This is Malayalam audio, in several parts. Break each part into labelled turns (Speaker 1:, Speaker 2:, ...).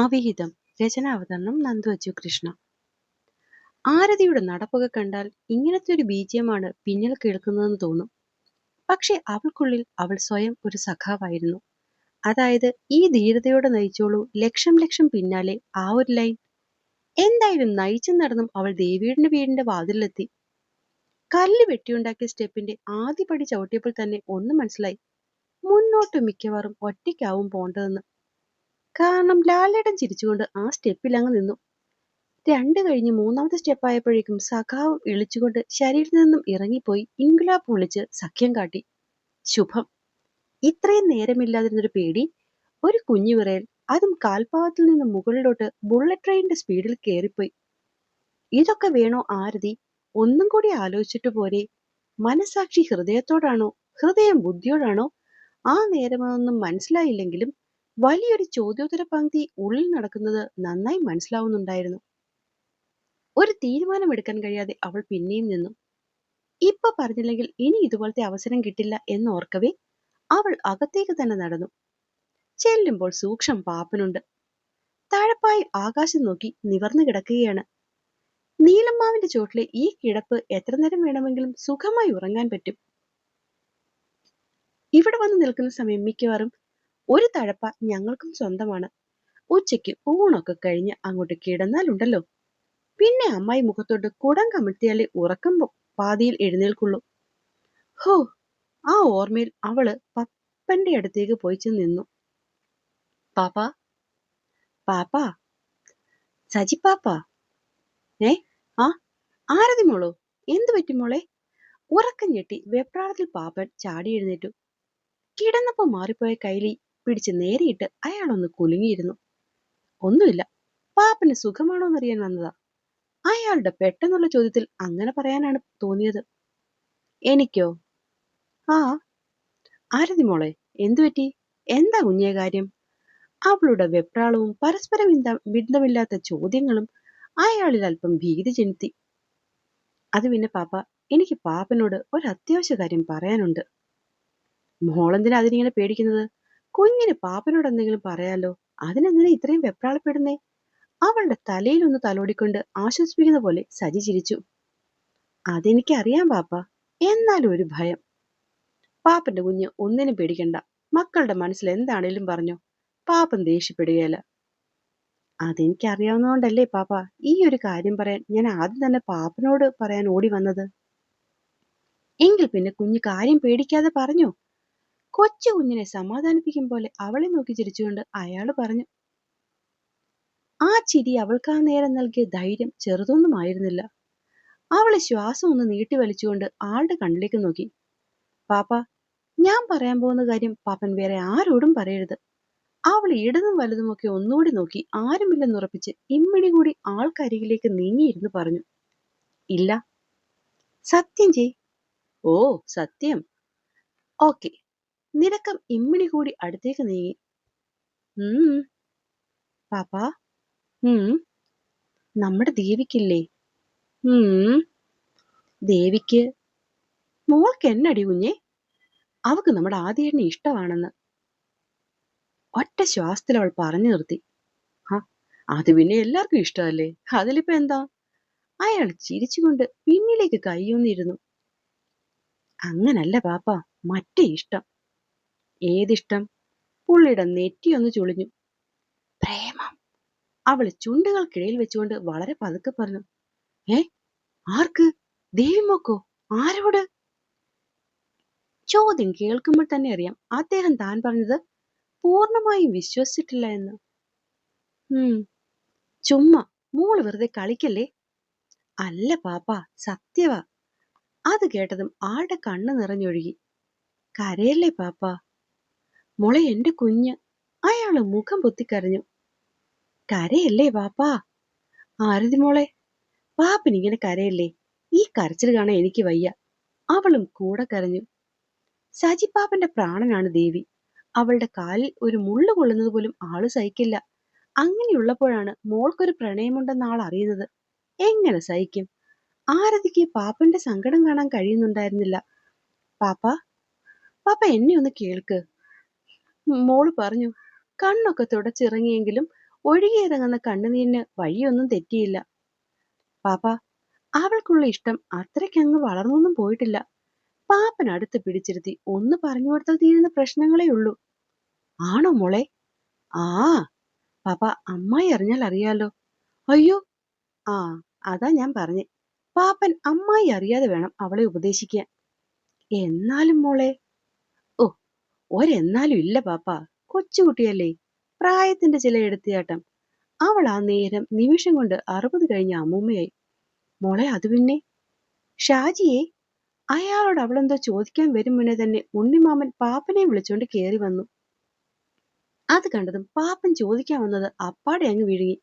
Speaker 1: അവിഹിതം രചനാവതരണം നന്ദു കൃഷ്ണ. ആരതിയുടെ നടപ്പൊക്കെ കണ്ടാൽ ഇങ്ങനത്തെ ഒരു ബീജമാണ് പിന്നിൽ കേൾക്കുന്നതെന്ന് തോന്നും. പക്ഷെ അവൾക്കുള്ളിൽ അവൾ സ്വയം ഒരു സഖാവായിരുന്നു. അതായത് ഈ ധീരതയോടെ നയിച്ചോളൂ ലക്ഷം ലക്ഷം പിന്നാലെ ആ ഒരു ലൈൻ. എന്തായാലും നയിച്ചു നടന്നും അവൾ ദേവിയുടെ വീടിന്റെ വാതിലെത്തി കല്ല് വെട്ടിയുണ്ടാക്കിയ സ്റ്റെപ്പിന്റെ ആദ്യപടി ചവിട്ടിയപ്പോൾ തന്നെ ഒന്ന് മനസ്സിലായി. മുന്നോട്ട് മിക്കവാറും ഒറ്റയ്ക്കാവും പോണ്ടതെന്ന് കാരണം ലാലേട്ടൻ ചിരിച്ചുകൊണ്ട് ആ സ്റ്റെപ്പിൽ അങ്ങ് നിന്നു. രണ്ട് കഴിഞ്ഞ് മൂന്നാമത്തെ സ്റ്റെപ്പ് ആയപ്പോഴേക്കും സഖാവ് ഇളിച്ചുകൊണ്ട് ശരീരത്തിൽ നിന്നും ഇറങ്ങിപ്പോയി ഇൻഗുലാബ് വിളിച്ച് സഖ്യം കാട്ടി. ശുഭം. ഇത്രയും നേരമില്ലാതിരുന്നൊരു പേടി. ഒരു കുഞ്ഞു വിറയൽ. അതും കാൽപാവത്തിൽ നിന്ന് മുകളിലോട്ട് ബുള്ളറ്റ് ട്രെയിനിന്റെ സ്പീഡിൽ കയറിപ്പോയി. ഇതൊക്കെ വേണോ ആരതി? ഒന്നും കൂടി ആലോചിച്ചിട്ട് പോരെ. മനസാക്ഷി ഹൃദയത്തോടാണോ? ഹൃദയം ബുദ്ധിയോടാണോ? ആ നേരമൊന്നും മനസ്സിലായില്ലെങ്കിലും വലിയൊരു ചോദ്യോത്തര പങ്ക്തി ഉള്ളിൽ നടക്കുന്നത് നന്നായി മനസ്സിലാവുന്നുണ്ടായിരുന്നു. ഒരു തീരുമാനമെടുക്കാൻ കഴിയാതെ അവൾ പിന്നെയും നിന്നു. ഇപ്പൊ പറഞ്ഞില്ലെങ്കിൽ ഇനി ഇതുപോലത്തെ അവസരം കിട്ടില്ല എന്ന് ഓർക്കവേ അവൾ അകത്തേക്ക് തന്നെ നടന്നു. ചെല്ലുമ്പോൾ സൂക്ഷം പാപ്പനുണ്ട്. താഴപ്പായി ആകാശം നോക്കി നിവർന്നു കിടക്കുകയാണ്. നീലമ്മാവിന്റെ ചോട്ടിലെ ഈ കിടപ്പ് എത്ര നേരം വേണമെങ്കിലും സുഖമായി ഉറങ്ങാൻ പറ്റും. ഇവിടെ വന്ന് നിൽക്കുന്ന സമയം മിക്കവാറും ഒരു തഴപ്പ ഞങ്ങൾക്കും സ്വന്തമാണ്. ഉച്ചയ്ക്ക് ഊണൊക്കെ കഴിഞ്ഞ് അങ്ങോട്ട് കിടന്നാലുണ്ടല്ലോ പിന്നെ അമ്മായി മുഖത്തോട്ട് കുടം കമിഴ്ത്തിയാലേ ഉറക്കം പാതിയിൽ എഴുന്നേൽക്കുള്ളൂ. ഹോ ആ ഓർമ്മയിൽ അവൾ പപ്പന്റെ അടുത്തേക്ക് പോയി നിന്നു പാപ്പ പാപ്പ സജി പാപ്പ. ഏ ആ ആരതി മോളോ? എന്തു പറ്റി മോളെ? ഉറക്കം ഞെട്ടി വെപ്രാളത്തിൽ പാപ്പൻ ചാടി എഴുന്നേറ്റു. കിടന്നപ്പോ മാറിപ്പോയ കൈലി പിടിച്ച് നേരിയിട്ട് അയാളൊന്ന് കുലുങ്ങിയിരുന്നു. ഒന്നുമില്ല. പാപ്പന് സുഖമാണോന്നറിയാൻ വന്നതാ. അയാളുടെ പെട്ടെന്നുള്ള ചോദ്യത്തിൽ അങ്ങനെ പറയാനാണ് തോന്നിയത്. എനിക്കോ? ആ. ആരതി മോളെ എന്തു പറ്റി? എന്താ കുഞ്ഞേ കാര്യം? അവളുടെ വെപ്രാളവും പരസ്പര ബന്ധമില്ലാത്ത ചോദ്യങ്ങളും അയാളിൽ അല്പം ഭീതി ചെലുത്തി. അത് പിന്നെ പാപ്പ എനിക്ക് പാപ്പനോട് ഒരു അത്യാവശ്യ കാര്യം പറയാനുണ്ട്. മോളെന്തിനാ അതിനിങ്ങനെ പേടിക്കുന്നത്? കുഞ്ഞിന് പാപ്പനോട് എന്തെങ്കിലും പറയാലോ? അതിനെന്തിനാ ഇത്രയും വെപ്രാളപ്പെടുന്നേ? അവളുടെ തലയിലൊന്ന് തലോടിക്കൊണ്ട് ആശ്വസിപ്പിക്കുന്ന പോലെ സജി ചിരിച്ചു. അതെനിക്കറിയാം പാപ്പ. എന്നാലും ഒരു ഭയം. പാപ്പന്റെ കുഞ്ഞ് ഒന്നിനും പേടിക്കണ്ട. മക്കളുടെ മനസ്സിൽ എന്താണേലും പറഞ്ഞു. പാപ്പൻ ദേഷ്യപ്പെടുകയല്ല. അതെനിക്കറിയാവുന്നതുകൊണ്ടല്ലേ പാപ്പ ഈ ഒരു കാര്യം പറയാൻ ഞാൻ ആദ്യം തന്നെ പാപ്പനോട് പറയാൻ ഓടി വന്നത്? എങ്കിൽ പിന്നെ കുഞ്ഞ് കാര്യം പേടിക്കാതെ പറഞ്ഞോ? കൊച്ചു കുഞ്ഞിനെ സമാധാനിപ്പിക്കും പോലെ അവളെ നോക്കി ചിരിച്ചുകൊണ്ട് അയാൾ പറഞ്ഞു ആ ചിരി അവൾക്ക് ആ നേരം നൽകിയ ധൈര്യം ചെറുതൊന്നുമായിരുന്നില്ല അവൾ ശ്വാസം ഒന്ന് നീട്ടി വലിച്ചുകൊണ്ട് ആളുടെ കണ്ണിലേക്ക് നോക്കി. പാപ്പ ഞാൻ പറയാൻ പോകുന്ന കാര്യം പാപ്പൻ വേറെ ആരോടും പറയരുത്. അവൾ ഇടതും വലതുമൊക്കെ ഒന്നുകൂടി നോക്കി ആരുമില്ലെന്നുറപ്പിച്ച് ഇമ്മിടി കൂടി ആൾക്കരികിലേക്ക് നീങ്ങിയിരുന്ന് പറഞ്ഞു ഇല്ല. സത്യം ചെയ് ഓ സത്യം. ഓക്കെ. നിരക്കം ഇമ്മിണി കൂടി അടുത്തേക്ക് നീങ്ങി. പാപ്പാ. നമ്മുടെ ദേവിക്കില്ലേ? ദേവിക്ക് മോൾക്ക് എന്നടി കുഞ്ഞേ? അവക്ക് നമ്മുടെ ആദ്യേട്ടനെ ഇഷ്ടമാണെന്ന്. ഒറ്റ ശ്വാസത്തിൽ അവൾ പറഞ്ഞു നിർത്തി. ആ അത് പിന്നെ എല്ലാവർക്കും ഇഷ്ടമല്ലേ? അതിലിപ്പോ എന്താ? അയാൾ ചിരിച്ചുകൊണ്ട് പിന്നിലേക്ക് കൈയൊന്നിരുന്നു അങ്ങനല്ല പാപ്പ മറ്റേ ഇഷ്ടം. ഏതിഷ്ടം? പുള്ളിയുടെ നെറ്റിയൊന്ന് ചുളിഞ്ഞു. പ്രേമം. അവൾ ചുണ്ടുകൾക്കിടയിൽ വെച്ചുകൊണ്ട് വളരെ പതുക്കെ പറഞ്ഞു ഏ ആർക്ക്? ദേവിമോക്കോ? ആരോട്? ചോദ്യം കേൾക്കുമ്പോൾ തന്നെ അറിയാം അദ്ദേഹം താൻ പറഞ്ഞത് പൂർണമായും വിശ്വസിച്ചിട്ടില്ല എന്ന്. ഉം ചുമ്മാ മോൾ വെറുതെ കളിക്കല്ലേ? അല്ല പാപ്പ സത്യവാ. അത് കേട്ടതും ആളുടെ കണ്ണ് നിറഞ്ഞൊഴുകി. കരയല്ലേ പാപ്പ? മോളെ എന്റെ കുഞ്ഞ്. അയാൾ മുഖം പൊത്തിക്കരഞ്ഞു. കരയല്ലേ വാപ്പാ? ആരതി മോളെ പാപ്പിനിങ്ങനെ കരയല്ലേ? ഈ കരച്ചിൽ കാണാൻ എനിക്ക് വയ്യ. അവളും കൂടെ കരഞ്ഞു. സജിപ്പാപ്പന്റെ പ്രാണനാണ് ദേവി. അവളുടെ കാലിൽ ഒരു മുള്ളു കൊള്ളുന്നത് പോലും ആൾ സഹിക്കില്ല. അങ്ങനെയുള്ളപ്പോഴാണ് മോൾക്കൊരു പ്രണയമുണ്ടെന്ന് ആൾ അറിയുന്നത്. എങ്ങനെ സഹിക്കും? ആരതിക്ക് പാപ്പന്റെ സങ്കടം കാണാൻ കഴിയുന്നുണ്ടായിരുന്നില്ല. പാപ്പ പാപ്പ എന്നെ ഒന്ന് കേൾക്ക്. മോൾ പറഞ്ഞു കണ്ണൊക്കെ തുടച്ചിറങ്ങിയെങ്കിലും ഒഴുകിയിറങ്ങുന്ന കണ്ണുനീരിന് വഴിയൊന്നും തെറ്റിയില്ല. പാപ്പ അവൾക്കുള്ള ഇഷ്ടം അത്രയ്ക്കങ്ങ് വളർന്നൊന്നും പോയിട്ടില്ല. പാപ്പൻ അടുത്ത് പിടിച്ചിരുത്തി ഒന്ന് പറഞ്ഞു കൊടുത്താൽ തീരുന്ന പ്രശ്നങ്ങളേ ഉള്ളൂ. ആണോ മോളെ? ആ പാപ്പ അമ്മായി അറിഞ്ഞാൽ അറിയാലോ. അയ്യോ ആ അതാ ഞാൻ പറഞ്ഞേ. പാപ്പൻ അമ്മായി അറിയാതെ വേണം അവളെ ഉപദേശിക്കാൻ. എന്നാലും മോളെ ഒരെന്നാലും ഇല്ല പാപ്പ. കൊച്ചുകുട്ടിയല്ലേ. പ്രായത്തിന്റെ ചില എടുത്തിയാട്ടം അവൾ ആ നേരം നിമിഷം കൊണ്ട് അറുപത് കഴിഞ്ഞ അമ്മൂമ്മയായി. മോളെ അത് പിന്നെ? ഷാജിയെ? അയാളോട് അവളെന്തോ ചോദിക്കാൻ വരും മുന്നേ തന്നെ ഉണ്ണിമാമൻ പാപ്പനെ വിളിച്ചുകൊണ്ട് കയറി വന്നു. അത് കണ്ടതും പാപ്പൻ ചോദിക്കാൻ വന്നത് അപ്പാടെ അങ്ങ് വിഴുങ്ങി.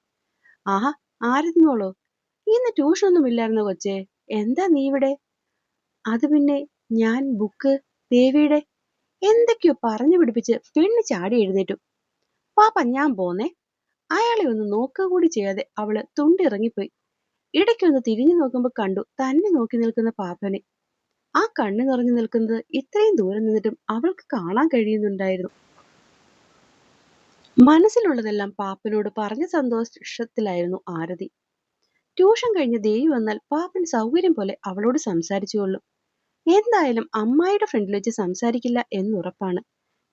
Speaker 1: ആഹാ ആരതി മോളോ? ഇന്ന് ട്യൂഷനൊന്നും ഇല്ലായിരുന്നോ കൊച്ചേ? എന്താ നീ ഇവിടെ? അത് പിന്നെ ഞാൻ ബുക്ക് ദേവിയുടെ എന്തൊക്കെയോ പറഞ്ഞു പിടിപ്പിച്ച് പെണ്ണ് ചാടി എഴുന്നേറ്റു. പാപ്പ ഞാൻ പോന്നേ. അയാളെ ഒന്ന് നോക്കുക കൂടി ചെയ്യാതെ അവൾ തുണ്ടിറങ്ങിപ്പോയി. ഇടയ്ക്കൊന്ന് തിരിഞ്ഞു നോക്കുമ്പോൾ കണ്ടു തന്നെ നോക്കി നിൽക്കുന്ന പാപ്പനെ. ആ കണ്ണു നിറഞ്ഞു നിൽക്കുന്നത് ഇത്രയും ദൂരം നിന്നിട്ടും അവൾക്ക് കാണാൻ കഴിയുന്നുണ്ടായിരുന്നു. മനസ്സിലുള്ളതെല്ലാം പാപ്പനോട് പറഞ്ഞ സന്തോഷത്തിലായിരുന്നു ആരതി. ട്യൂഷൻ കഴിഞ്ഞ് ദേവി വന്നാൽ പാപ്പൻ സൗകര്യം പോലെ അവളോട് സംസാരിച്ചുകൊള്ളും. എന്തായാലും അമ്മായിയുടെ ഫ്രണ്ടിൽ വെച്ച് സംസാരിക്കില്ല എന്നുറപ്പാണ്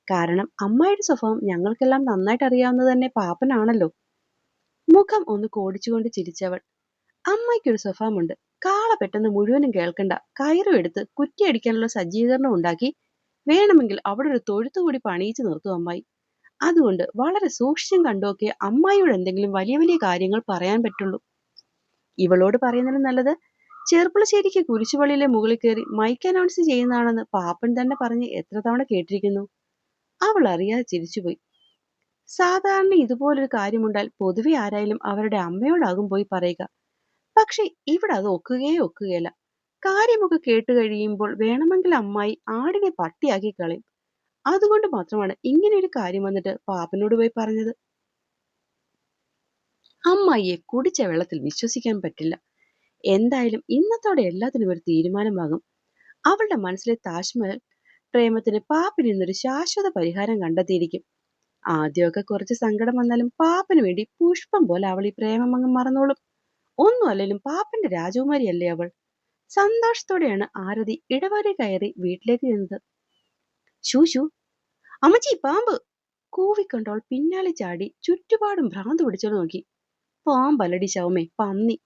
Speaker 1: കാരണം അമ്മായിയുടെ സ്വഭാവം ഞങ്ങൾക്കെല്ലാം നന്നായിട്ട് അറിയാവുന്നത് തന്നെ പാപ്പനാണല്ലോ. മുഖം ഒന്ന് കോടിച്ചുകൊണ്ട് ചിരിച്ചവൾ. അമ്മയ്ക്കൊരു സ്വഭാവമുണ്ട്. കാള പെട്ടെന്ന് മുഴുവനും കേൾക്കണ്ട. കയറും എടുത്ത് കുറ്റിയടിക്കാനുള്ള സജ്ജീകരണം ഉണ്ടാക്കി വേണമെങ്കിൽ അവിടെ ഒരു തൊഴുത്തുകൂടി പണിയിച്ചു നിർത്തും അമ്മായി. അതുകൊണ്ട് വളരെ സൂക്ഷ്യം കണ്ടുമൊക്കെ അമ്മായിയോട് എന്തെങ്കിലും വലിയ വലിയ കാര്യങ്ങൾ പറയാൻ പറ്റുള്ളൂ. ഇവളോട് പറയുന്നതിന് നല്ലത് ചെറുപ്പുളശ്ശേരിക്ക് കുരിശുപള്ളിയിലെ മുകളിൽ കയറി മൈക്ക് അനൗൺസ് ചെയ്യുന്നതാണെന്ന് പാപ്പൻ തന്നെ പറഞ്ഞ് എത്ര തവണ കേട്ടിരിക്കുന്നു? അവൾ അറിയാതെ ചിരിച്ചുപോയി. സാധാരണ ഇതുപോലൊരു കാര്യമുണ്ടാൽ പൊതുവെ ആരായാലും അവരുടെ അമ്മയോടാകും പോയി പറയുക. പക്ഷെ ഇവിടെ അത് ഒക്കുകയേ ഒക്കുകയല്ല. കാര്യമൊക്കെ കേട്ടു കഴിയുമ്പോൾ വേണമെങ്കിൽ അമ്മായി ആടിനെ പട്ടിയാക്കി കളയും. അതുകൊണ്ട് മാത്രമാണ് ഇങ്ങനെ ഒരു കാര്യം വന്നിട്ട് പാപ്പനോട് പോയി പറഞ്ഞത്. അമ്മായിയെ കുടിച്ച വെള്ളത്തിൽ വിശ്വസിക്കാൻ പറ്റില്ല. എന്തായാലും ഇന്നത്തോടെ എല്ലാത്തിനും ഒരു തീരുമാനമാകും. അവളുടെ മനസ്സിലെ താജ്മഹൽ പ്രേമത്തിന് പാപ്പിൽ നിന്നൊരു ശാശ്വത പരിഹാരം കണ്ടെത്തിയിരിക്കും. ആദ്യമൊക്കെ കുറച്ച് സങ്കടം വന്നാലും പാപ്പന് വേണ്ടി പുഷ്പം പോലെ അവൾ ഈ പ്രേമം അങ്ങ് മറന്നോളും. ഒന്നും അല്ലെങ്കിലും പാപ്പന്റെ രാജകുമാരിയല്ലേ അവൾ. സന്തോഷത്തോടെയാണ് ആരതി ഇടവരെ കയറി വീട്ടിലേക്ക് ചെന്നത്. ശൂശു അമ്മച്ചി പാമ്പ്! കൂവിക്കൊണ്ടവൾ പിന്നാലെ ചാടി ചുറ്റുപാടും ഭ്രാന്ത് പിടിച്ചോ നോക്കി. പാമ്പല്ലടി ശവമേ പന്നി.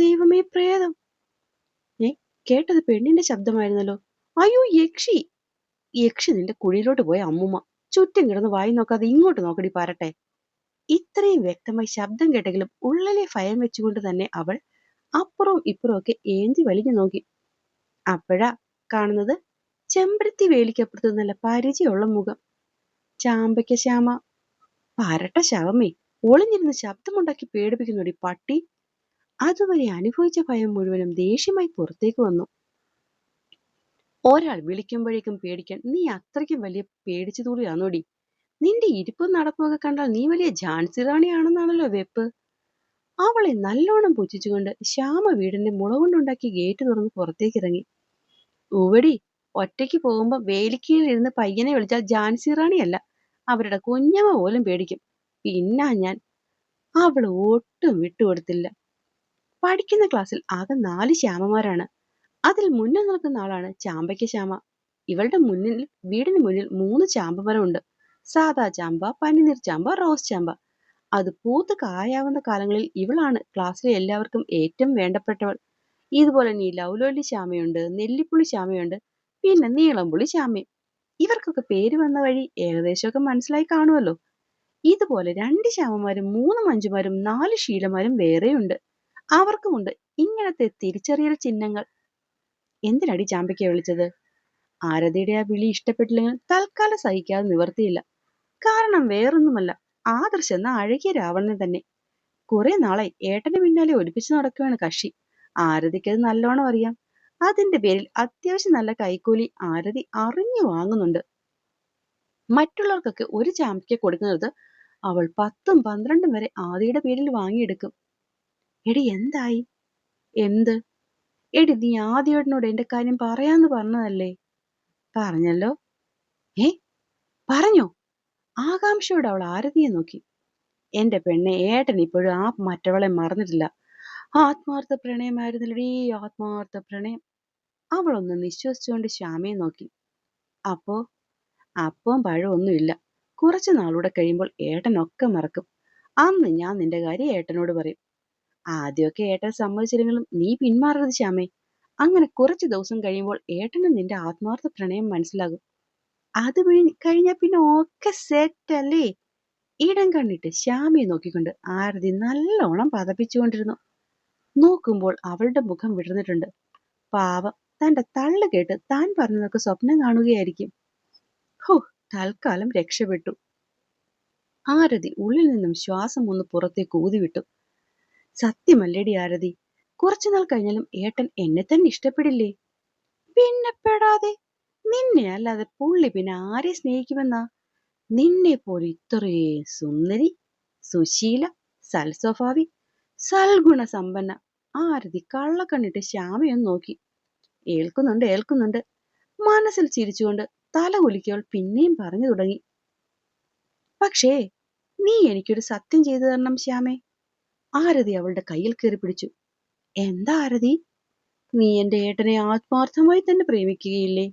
Speaker 1: ദൈവമേ പ്രേതം. ഏ കേട്ടത് പെണ്ണിന്റെ ശബ്ദമായിരുന്നല്ലോ. അയ്യോ യക്ഷി. യക്ഷി നിന്റെ കുഴിയിലോട്ട് പോയ അമ്മുമ്മ. ചുറ്റും കിടന്ന് വായി നോക്കാതെ ഇങ്ങോട്ട് നോക്കടി പാരട്ടെ. ഇത്രയും വ്യക്തമായി ശബ്ദം കേട്ടെങ്കിലും ഉള്ളിലെ ഭയം വെച്ചുകൊണ്ട് തന്നെ അവൾ അപ്പുറവും ഇപ്പുറവും ഒക്കെ ഏന്തി വലിഞ്ഞു നോക്കി. അപ്പോഴാ കാണുന്നത് ചെമ്പരത്തി വേലിക്കപ്പുറത്ത് നല്ല പരിചയമുള്ള മുഖം. ചാമ്പയ്ക്ക ശ്യാമ. പരട്ട ശവമേ ഒളിഞ്ഞിരുന്ന് ശബ്ദമുണ്ടാക്കി പേടിപ്പിക്കുന്നൊടി പട്ടി. അതുവരെ അനുഭവിച്ച ഭയം മുഴുവനും ദേഷ്യമായി പുറത്തേക്ക് വന്നു. ഒരാൾ വിളിക്കുമ്പോഴേക്കും പേടിക്കാൻ നീ അത്രയ്ക്കും വലിയ പേടിച്ചു തൂറിയാന്നോടി നിന്റെ ഇരിപ്പും നടപ്പുമൊക്കെ കണ്ടാൽ നീ വലിയ ഝാൻസി റാണിയാണെന്നാണല്ലോ വെപ്പ്. അവളെ നല്ലോണം പുച്ഛിച്ചുകൊണ്ട് ശ്യാമ വീടിന്റെ മുള കൊണ്ടുണ്ടാക്കിയ ഗേറ്റ് തുറന്ന് പുറത്തേക്ക് ഇറങ്ങി. ഉവടി ഒറ്റയ്ക്ക് പോകുമ്പോ വേലിക്കയിൽ ഇരുന്ന് പയ്യനെ വിളിച്ചാൽ ഝാൻസി റാണിയല്ല അവരുടെ കുഞ്ഞമ്മ പോലും പേടിക്കും. പിന്നാ ഞാൻ. അവൾ ഒട്ടും വിട്ടുകൊടുത്തില്ല. പഠിക്കുന്ന ക്ലാസ്സിൽ ആകെ നാല് ശ്യാമമാരാണ്. അതിൽ മുന്നിൽ നിൽക്കുന്ന ആളാണ് ചാമ്പയ്ക്ക ശ്യാമ. ഇവളുടെ മുന്നിൽ വീടിന് മുന്നിൽ മൂന്ന് ചാമ്പമരമുണ്ട് സാദാ ചാമ്പ പനിനീർ ചാമ്പ റോസ് ചാമ്പ. അത് പൂത്ത് കായാവുന്ന കാലങ്ങളിൽ ഇവളാണ് ക്ലാസ്സിലെ എല്ലാവർക്കും ഏറ്റവും വേണ്ടപ്പെട്ടവൾ. ഇതുപോലെ നീ ലൗലോലി ശ്യാമയുണ്ട് നെല്ലിപ്പുള്ളി ശ്യാമയുണ്ട് പിന്നെ നീളംപുള്ളി ശ്യാമയും ഇവർക്കൊക്കെ പേര് വന്ന വഴി ഏകദേശമൊക്കെ മനസ്സിലായി കാണുമല്ലോ ഇതുപോലെ രണ്ട് ശ്യാമമാരും മൂന്ന് മഞ്ജുമാരും നാല് ശീലമാരും വേറെയുണ്ട്. അവർക്കുമുണ്ട്. ഇങ്ങനത്തെ തിരിച്ചറിയൽ ചിഹ്നങ്ങൾ. എന്തിനടി ചാമ്പയ്ക്ക വിളിച്ചത്? ആരതിയുടെ ആ വിളി ഇഷ്ടപ്പെട്ടില്ലെങ്കിൽ തൽക്കാലം സഹിക്കാതെ നിവർത്തിയില്ല. കാരണം വേറൊന്നുമല്ല ആദർശ് എന്ന അഴകിയ രാവണനെ തന്നെ. കുറെ നാളായി ഏട്ടന് പിന്നാലെ ഒലിപ്പിച്ചു നടക്കുകയാണ് കക്ഷി. ആരതിക്ക് അത് നല്ലോണം അറിയാം. അതിന്റെ പേരിൽ അത്യാവശ്യം നല്ല കൈക്കൂലി ആരതി അറിഞ്ഞു വാങ്ങുന്നുണ്ട്. മറ്റുള്ളവർക്കൊക്കെ ഒരു ചാമ്പയ്ക്ക കൊടുക്കുന്നത് അവൾ പത്തും പന്ത്രണ്ടും വരെ ആദിയുടെ പേരിൽ വാങ്ങിയെടുക്കും. എടി എന്തായി? എന്ത്? എടി നീ ആദ്യേട്ടനോട് എന്റെ കാര്യം പറയാന്ന് പറഞ്ഞതല്ലേ? പറഞ്ഞല്ലോ? ഏ? പറഞ്ഞോ? ആകാംക്ഷയോടെ അവൾ ആരതിയെ നോക്കി. എന്റെ പെണ്ണെ ഏട്ടൻ ഇപ്പോഴും ആ മറ്റവളെ മറന്നിട്ടില്ല. ആത്മാർത്ഥ പ്രണയമായിരുന്നില്ലടീ ആത്മാർത്ഥ പ്രണയം. അവളൊന്ന് നിശ്വസിച്ചുകൊണ്ട് ശ്യാമയെ നോക്കി. അപ്പോ? അപ്പവും പഴമൊന്നുമില്ല കുറച്ചു നാളൂടെ കഴിയുമ്പോൾ ഏട്ടനൊക്കെ മറക്കും. അന്ന് ഞാൻ നിന്റെ കാര്യം ഏട്ടനോട് പറയും. ആദ്യമൊക്കെ ഏട്ടൻ സമ്മതിച്ചില്ലെങ്കിലും നീ പിന്മാറരുത് ശ്യാമേ. അങ്ങനെ കുറച്ച് ദിവസം കഴിയുമ്പോൾ ഏട്ടന് നിന്റെ ആത്മാർത്ഥ പ്രണയം മനസ്സിലാകും. അത് കഴിഞ്ഞാൽ പിന്നെ ഒക്കെ സെറ്റ് അല്ലേ? ഇടം കണ്ടിട്ട് ശ്യാമയെ നോക്കിക്കൊണ്ട് ആരതി നല്ലോണം പതപ്പിച്ചുകൊണ്ടിരുന്നു. നോക്കുമ്പോൾ അവളുടെ മുഖം വിടർന്നിട്ടുണ്ട്. പാവം തന്റെ തള്ളു കേട്ട് താൻ പറഞ്ഞതൊക്കെ സ്വപ്നം കാണുകയായിരിക്കും. ഹോ തൽക്കാലം രക്ഷപ്പെട്ടു. ആരതി ഉള്ളിൽ നിന്നും ശ്വാസം ഒന്ന് പുറത്തേക്ക് ഊതിവിട്ടു. സത്യമല്ലേടി ആരതി? കുറച്ചുനാൾ കഴിഞ്ഞാലും ഏട്ടൻ എന്നെ തന്നെ ഇഷ്ടപ്പെടില്ലേ? പിന്നെ പെടാതെ നിന്നെ അല്ലാതെ പുള്ളി പിന്നെ ആരെ സ്നേഹിക്കുമെന്നാ? നിന്നെ പോലെ ഇത്രയേ സുന്ദരി സുശീല സൽസ്വഭാവി സൽഗുണ സമ്പന്ന ആരതി കള്ളക്കണ്ണിട്ട് ശ്യാമയൊന്ന് നോക്കി. ഏൽക്കുന്നുണ്ട് ഏൽക്കുന്നുണ്ട്. മനസ്സിൽ ചിരിച്ചുകൊണ്ട് തല കുലിക്കവൾ പിന്നെയും പറഞ്ഞു തുടങ്ങി. പക്ഷേ നീ എനിക്കൊരു സത്യം ചെയ്തു തരണം ശ്യാമേ. ആരതി അവളുടെ കയ്യിൽ കയറി പിടിച്ചു. എന്താ ആരതി? നീ എന്റെ ഏട്ടനെ ആത്മാർത്ഥമായി തന്നെ പ്രേമിക്കുകയില്ലേ?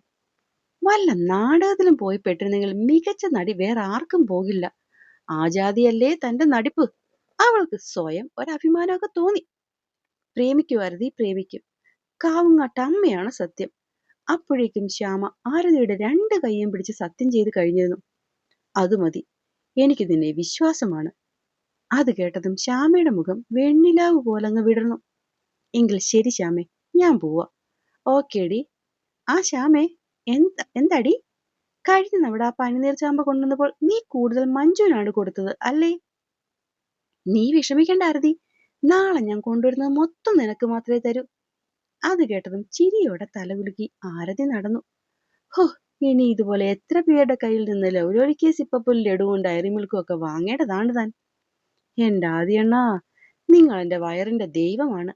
Speaker 1: വല്ല നാടകത്തിലും പോയി പെട്ടിരുന്നെങ്കിൽ മികച്ച നടി വേറെ ആർക്കും പോകില്ല. ആ ജാതിയല്ലേ തന്റെ നടിപ്പ്? അവൾക്ക് സ്വയം ഒരഭിമാനമൊക്കെ തോന്നി. പ്രേമിക്കൂ ആരതി പ്രേമിക്കും. കാവുങ്ങാട്ട അമ്മയാണ് സത്യം. അപ്പോഴേക്കും ശ്യാമ ആരതിയുടെ രണ്ട് കൈയും പിടിച്ച് സത്യം ചെയ്ത് കഴിഞ്ഞിരുന്നു. അത് മതി. എനിക്ക് നിന്നെ വിശ്വാസമാണ്. അത് കേട്ടതും ശ്യാമയുടെ മുഖം വെണ്ണിലാവ് പോലങ്ങ് വിടർന്നു. എങ്കിൽ ശരി ശ്യാമേ ഞാൻ പോവാ. ഓക്കേടി. ആ ശ്യാമേ എന്താ എന്താടി? കഴിഞ്ഞ നമ്മുടെ ആ പനിനീർ ചാമ്പ കൊണ്ടുവന്നപ്പോൾ നീ കൂടുതൽ മഞ്ജുവിനാണ് കൊടുത്തത് അല്ലേ? നീ വിഷമിക്കേണ്ട ആരതി നാളെ ഞാൻ കൊണ്ടുവരുന്നത് മൊത്തം നിനക്ക് മാത്രമേ തരൂ. അത് കേട്ടതും ചിരിയോടെ തലകുലുക്കി ആരതി നടന്നു. ഹോ ഇനി ഇതുപോലെ എത്ര പേരുടെ കയ്യിൽ നിന്ന് ലൗലോലിക്കേസ് സിപ്പപ്പും ലഡുവും ഡയറി മിൽക്കും ഒക്കെ വാങ്ങേണ്ടതാണ് താൻ. എന്റെ ആദിയണ്ണ നിങ്ങൾ എന്റെ വയറിന്റെ ദൈവമാണ്.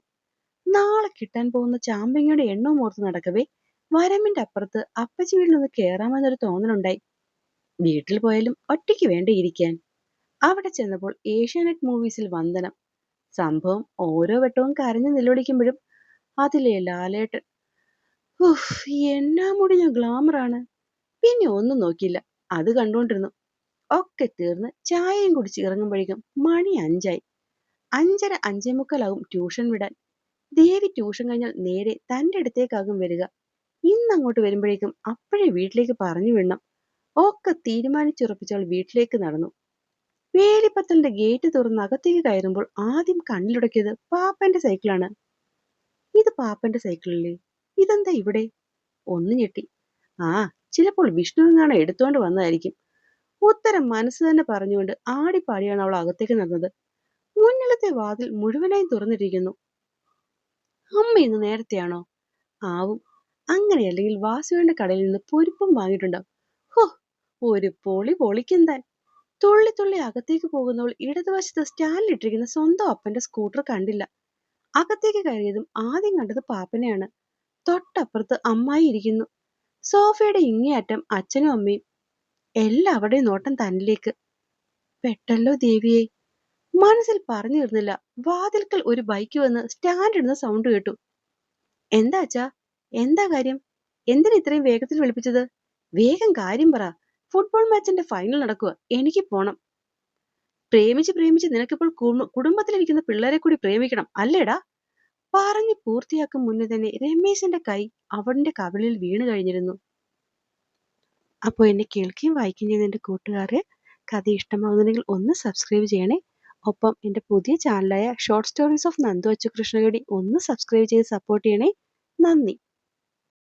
Speaker 1: നാളെ കിട്ടാൻ പോകുന്ന ചാമ്പങ്ങയുടെ എണ്ണവും ഓർത്ത് നടക്കവേ വരമ്പിന്റെ അപ്പുറത്ത് അപ്പച്ചി വീട്ടിലൊന്ന് കയറാമെന്നൊരു തോന്നലുണ്ടായി. വീട്ടിൽ പോയാലും ഒറ്റയ്ക്ക് വേണ്ട ഇരിക്കാൻ. അവിടെ ചെന്നപ്പോൾ ഏഷ്യാനെറ്റ് മൂവീസിൽ വന്ദനം. സംഭവം ഓരോ വട്ടവും കരഞ്ഞു നിലവിളിക്കുമ്പോഴും അതിലെ ലാലേട്ടൻ ഉഫ് എന്നാ മുടിഞ്ഞ ഗ്ലാമറാണ്. പിന്നെ ഒന്നും നോക്കിയില്ല. അത് കണ്ടുകൊണ്ടിരുന്നു. ഒക്കെ തീർന്ന് ചായയും കുടിച്ച് ഇറങ്ങുമ്പോഴേക്കും മണി അഞ്ചായി. അഞ്ചര അഞ്ചേ മുക്കാലാകും ട്യൂഷൻ വിടാൻ. ദേവി ട്യൂഷൻ കഴിഞ്ഞാൽ നേരെ തന്റെ അടുത്തേക്കാകും വരിക. ഇന്ന് അങ്ങോട്ട് വരുമ്പോഴേക്കും അപ്പോഴേ വീട്ടിലേക്ക് പറഞ്ഞു വിടണം. ഒക്കെ തീരുമാനിച്ചുറപ്പിച്ചവൾ വീട്ടിലേക്ക് നടന്നു. വേലിപ്പത്തലിന്റെ ഗേറ്റ് തുറന്ന് അകത്തേക്ക് കയറുമ്പോൾ ആദ്യം കണ്ണിലുടക്കിയത് പാപ്പന്റെ സൈക്കിളാണ്. ഇത് പാപ്പന്റെ സൈക്കിളല്ലേ? ഇതെന്താ ഇവിടെ? ഒന്ന് ഞെട്ടി. ആ ചിലപ്പോൾ വിഷ്ണുവിനാണ് എടുത്തോണ്ട് വന്നതായിരിക്കും. ഉത്തരം മനസ്സ് തന്നെ പറഞ്ഞുകൊണ്ട് ആടിപ്പാടിയാണ് അവൾ അകത്തേക്ക് നടന്നത്. മുന്നിലത്തെ വാതിൽ മുഴുവനായി തുറന്നിരിക്കുന്നു. അമ്മ ഇന്ന് നേരത്തെയാണോ? ആവും. അങ്ങനെയല്ലെങ്കിൽ വാസുവിന്റെ കടയിൽ നിന്ന് പൊരിപ്പം വാങ്ങിയിട്ടുണ്ടാവും ഹോ ഒരു പൊളി പൊളിക്കെന്താൻ? തുള്ളി തുള്ളി അകത്തേക്ക് പോകുന്നവൾ ഇടതുവശത്ത് സ്റ്റാൻഡിലിട്ടിരിക്കുന്ന സ്വന്തം അപ്പന്റെ സ്കൂട്ടർ കണ്ടില്ല. അകത്തേക്ക് കയറിയതും ആദ്യം കണ്ടത് പാപ്പനെയാണ്. തൊട്ടപ്പുറത്ത് അമ്മായി ഇരിക്കുന്നു. സോഫയുടെ ഇങ്ങേയറ്റം അച്ഛനും അമ്മയും എല്ലാവരുടെയും നോട്ടം തന്നിലേക്ക്. പെട്ടല്ലോ ദേവിയെ. മനസ്സിൽ പറഞ്ഞു തീർന്നില്ല. വാതിൽക്കൽ ഒരു ബൈക്ക് വന്ന് സ്റ്റാൻഡ് ഇടുന്ന സൗണ്ട് കേട്ടു. എന്താ അച്ഛാ? എന്താ കാര്യം? എന്തിനാ ഇത്രയും വേഗത്തിൽ വിളിപ്പിച്ചത്? വേഗം കാര്യം പറ. ഫുട്ബോൾ മാച്ചിന്റെ ഫൈനൽ നടക്കുക. എനിക്ക് പോണം. പ്രേമിച്ച് പ്രേമിച്ച് നിനക്കിപ്പോൾ കുടുംബത്തിലിരിക്കുന്ന പിള്ളേരെ കൂടി പ്രേമിക്കണം അല്ലേടാ? പറഞ്ഞു പൂർത്തിയാക്കും മുന്നേ തന്നെ രമേശന്റെ കൈ അവന്റെ കവിളിൽ വീണു കഴിഞ്ഞിരുന്നു. അപ്പോൾ എന്നെ കേൾക്കുകയും വായിക്കുകയും ചെയ്യുന്ന എന്റെ കൂട്ടുകാരെ കഥ ഇഷ്ടമാകുന്നുണ്ടെങ്കിൽ ഒന്ന് സബ്സ്ക്രൈബ് ചെയ്യണേ. ഒപ്പം എന്റെ പുതിയ ചാനലായ short stories of Nandu Achu Krishnagadi ഒന്ന് സബ്സ്ക്രൈബ് ചെയ്ത് സപ്പോർട്ട് ചെയ്യണേ. നന്ദി.